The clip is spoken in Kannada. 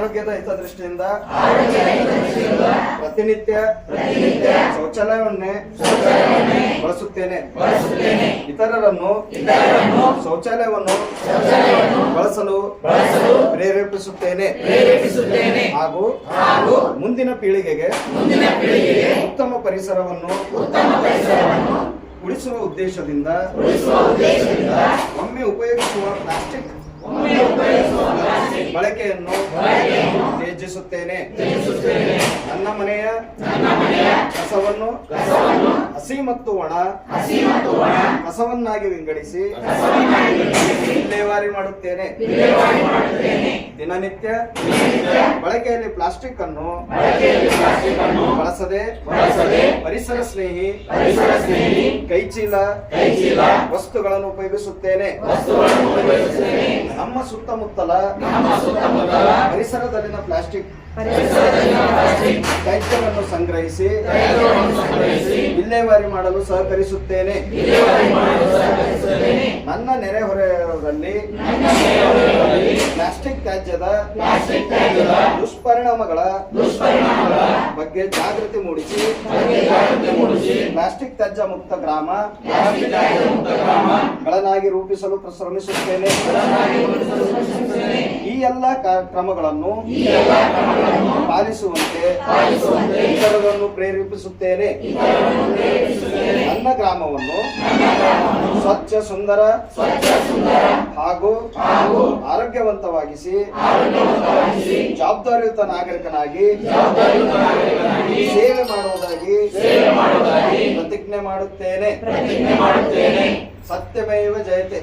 ಆರೋಗ್ಯದ ಹಿತದೃಷ್ಟಿಯಿಂದ ಪ್ರತಿನಿತ್ಯ ಶೌಚಾಲಯವನ್ನೇ ಬಳಸುತ್ತೇನೆ. ಇತರರನ್ನು ಶೌಚಾಲಯವನ್ನು ಬಳಸಲು ಪ್ರೇರೇಪಿಸುತ್ತೇನೆ. ಹಾಗೂ ಮುಂದಿನ ಪೀಳಿಗೆಗೆ ಉತ್ತಮ ಪರಿಸರವನ್ನು ಉಳಿಸುವ ಉದ್ದೇಶದಿಂದ ಒಮ್ಮೆ ಉಪಯೋಗಿಸುವ ಪ್ಲಾಸ್ಟಿಕ್ ಬಳಕೆಯನ್ನು ತ್ಯಜಿಸುತ್ತೇನೆ. ನನ್ನ ಮನೆಯ ಕಸವನ್ನು ಹಸಿ ಮತ್ತು ಒಣ ಕಸವನ್ನಾಗಿ ವಿಂಗಡಿಸಿ ವಿಲೇವಾರಿ ಮಾಡುತ್ತೇನೆ. ದಿನನಿತ್ಯ ಬಳಕೆಯಲ್ಲಿ ಪ್ಲಾಸ್ಟಿಕ್ ಅನ್ನು ಬಳಸದೆ ಪರಿಸರ ಸ್ನೇಹಿ ಕೈಚೀಲ ವಸ್ತುಗಳನ್ನು ಉಪಯೋಗಿಸುತ್ತೇನೆ. ನಮ್ಮ ಸುತ್ತಮುತ್ತಲ ಪರಿಸರದಲ್ಲಿನ ಪ್ಲಾಸ್ಟಿಕ್ ತ್ಯಾಜ್ಯವನ್ನು ಸಂಗ್ರಹಿಸಿ ವಿಲೇವಾರಿ ಮಾಡಲು ಸಹಕರಿಸುತ್ತೇನೆ. ನನ್ನ ನೆರೆಹೊರೆಯವರಲ್ಲಿ ಪ್ಲಾಸ್ಟಿಕ್ ತ್ಯಾಜ್ಯದ ದುಷ್ಪರಿಣಾಮಗಳ ಬಗ್ಗೆ ಜಾಗೃತಿ ಮೂಡಿಸಿ. ಪ್ಲಾಸ್ಟಿಕ್ ತ್ಯಾಜ್ಯ ಮುಕ್ತ ಗ್ರಾಮ. ಗಳನ್ನಾಗಿ ರೂಪಿಸಲು ಶ್ರಮಿಸುತ್ತೇನೆ ಈ ಎಲ್ಲ ಕ್ರಮಗಳನ್ನು ಪಾಲಿಸುವಂತೆ ಇತರರನ್ನು ಪ್ರೇರೇಪಿಸುತ್ತೇನೆ. ನನ್ನ ಗ್ರಾಮವನ್ನು ಸ್ವಚ್ಛ ಸುಂದರ ಹಾಗೂ ಆರೋಗ್ಯವಂತವಾಗಿಸಿ ಜವಾಬ್ದಾರಿಯುತ ನಾಗರಿಕನಾಗಿ ಸೇವೆ ಮಾಡುವುದಾಗಿ ಪ್ರತಿಜ್ಞೆ ಮಾಡುತ್ತೇನೆ. ಸತ್ಯಮೇವ ಜಯತೆ.